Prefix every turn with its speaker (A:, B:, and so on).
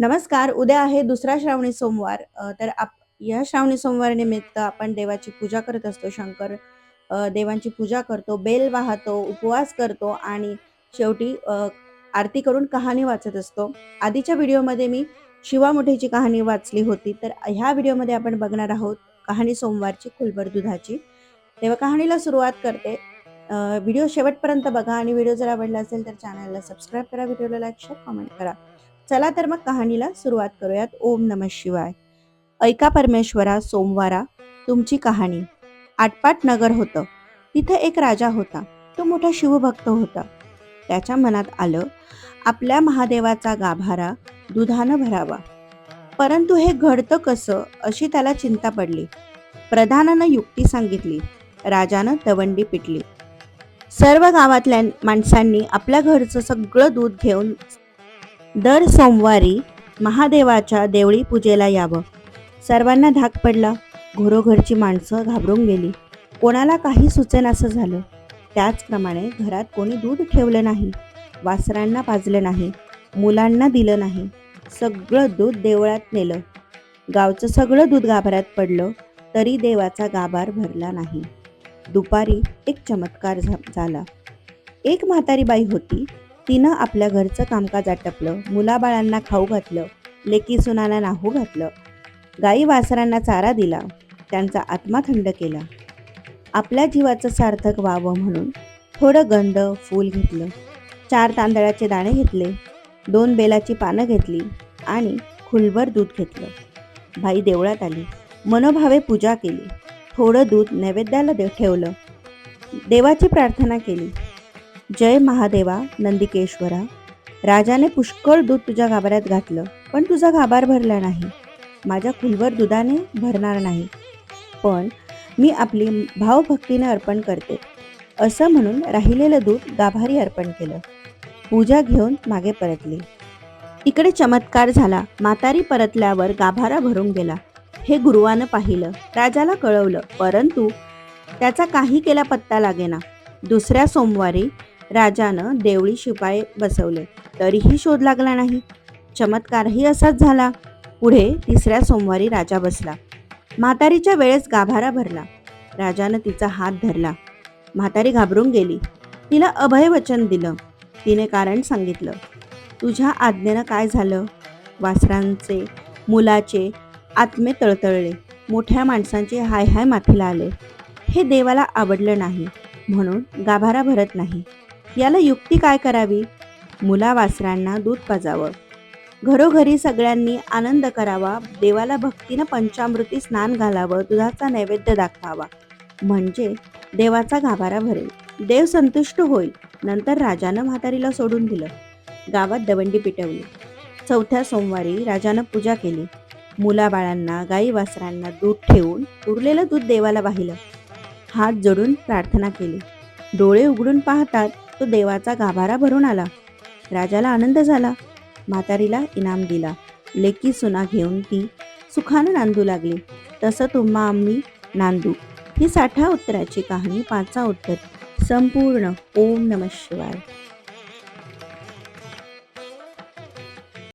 A: नमस्कार उद्या आहे दुसरा श्रावणी सोमवार. तर आप या श्रावणी सोमवार निमित्त आपण देवाची पूजा करत असतो शंकर देवांची पूजा करतो बेल वाहतो उपवास करतो आणि शेवटी आरती करून कहाणी वाचत असतो. आधीच्या व्हिडिओमध्ये मी शिवामुठीची कहाणी वाचली होती तर ह्या व्हिडिओमध्ये आपण बघणार आहोत कहाणी सोमवारची खुलबर दुधाची. तेव्हा कहाणीला सुरुवात करते. व्हिडिओ शेवटपर्यंत बघा आणि व्हिडिओ जर आवडला असेल तर चॅनलला सबस्क्राईब करा व्हिडिओला लाईक शेअर कमेंट करा. चला तर मग कहाणीला सुरुवात करूयात. ओम नम शिवाय. ऐका परमेश्वरा सोमवारा तुमची कहाणी. आटपाट नगर होतं. तिथं एक राजा होता. तो मोठा शिवभक्त होता. त्याच्या मनात आलं आपल्या महादेवाचा गाभारा दुधानं भरावा. परंतु हे घडतं कसं अशी त्याला चिंता पडली. प्रधानानं युक्ती सांगितली. राजानं दवंडी पिटली. सर्व गावातल्या माणसांनी आपल्या घरचं सगळं दूध घेऊन दर सोमवारी महादेवाच्या देवळी पूजेला यावं. सर्वांना धाक पडला. घरोघरची माणसं घाबरून गेली. कोणाला काही सुचेनासं झालं. त्याचप्रमाणे घरात कोणी दूध ठेवलं नाही. वासरांना पाजलं नाही. मुलांना दिलं नाही. सगळं दूध देवळात नेलं. गावचं सगळं दूध गाभारात पडलं तरी देवाचा गाभार भरला नाही. दुपारी एक चमत्कार झा- झाला. एक म्हातारी बाई होती. तिनं आपल्या घरचं कामकाज आटपलं मुलाबाळांना खाऊ घातलं लेकी सुनाला नाहू घातलं. गाई वासरांना चारा दिला त्यांचा आत्मा थंड केला. आपल्या जीवाचं सार्थक व्हावं म्हणून थोडं गंध फूल घेतलं. चार तांदळाचे दाणे घेतले दोन बेलाची पानं घेतली आणि खुलभर दूध घेतलं. भाई देवळात आली मनोभावे पूजा केली थोडं दूध नैवेद्याला दे ठेवलं. देवाची प्रार्थना केली जय महादेवा नंदिकेश्वरा. राजाने पुष्कळ दूध तुझ्या गाभाऱ्यात घातलं पण तुझा गाभार भरला नाही. माझ्या खुलवर दुधाने भरणार नाही. पण मी आपली भावभक्तीने अर्पण करते. असं म्हणून राहिलेलं दूध गाभारी अर्पण केलं. पूजा घेऊन मागे परतली. इकडे चमत्कार झाला. म्हातारी परतल्यावर गाभारा भरून गेला. हे गुरुवानं पाहिलं. राजाला कळवलं परंतु त्याचा काही केला पत्ता लागेना. दुसऱ्या सोमवारी राजानं देवळी शिपाई बसवले. तरीही शोध लागला नाही. चमत्कारही असाच झाला. पुढे तिसऱ्या सोमवारी राजा बसला. म्हातारीच्या वेळेस गाभारा भरला. राजानं तिचा हात धरला. म्हातारी घाबरून गेली. तिला अभय वचन दिलं. तिने कारण सांगितलं. तुझ्या आज्ञेनं काय झालं? वासरांचे मुलाचे आत्मे तळतळले. मोठ्या माणसांचे हाय हाय माथीला आले. हे देवाला आवडलं नाही. म्हणून गाभारा भरत नाही. याला युक्ती काय करावी? मुला वासरांना दूध पाजावं. घरोघरी सगळ्यांनी आनंद करावा. देवाला भक्तीनं पंचामृती स्नान घालावं. दुधाचा नैवेद्य दाखवावा. म्हणजे देवाचा गाभारा भरेल. देव संतुष्ट होईल. नंतर राजानं म्हातारीला सोडून दिलं. गावात दवंडी पिटवली. चौथ्या सोमवारी राजानं पूजा केली. मुलाबाळांना गाई वासरांना दूध ठेवून उरलेलं दूध देवाला वाहिलं. हात जोडून प्रार्थना केली. डोळे उघडून पाहतात तो देवाचा गाभारा भरून आला. राजाला आनंद झाला. म्हातारीला इनाम दिला. लेकी सुना घेऊन ती सुखानं नांदू लागली. तसं तुम्हा आम्ही नांदू. ही साठा उत्तराची कहाणी पाचा उत्तर. संपूर्ण ओम नम शिवाय.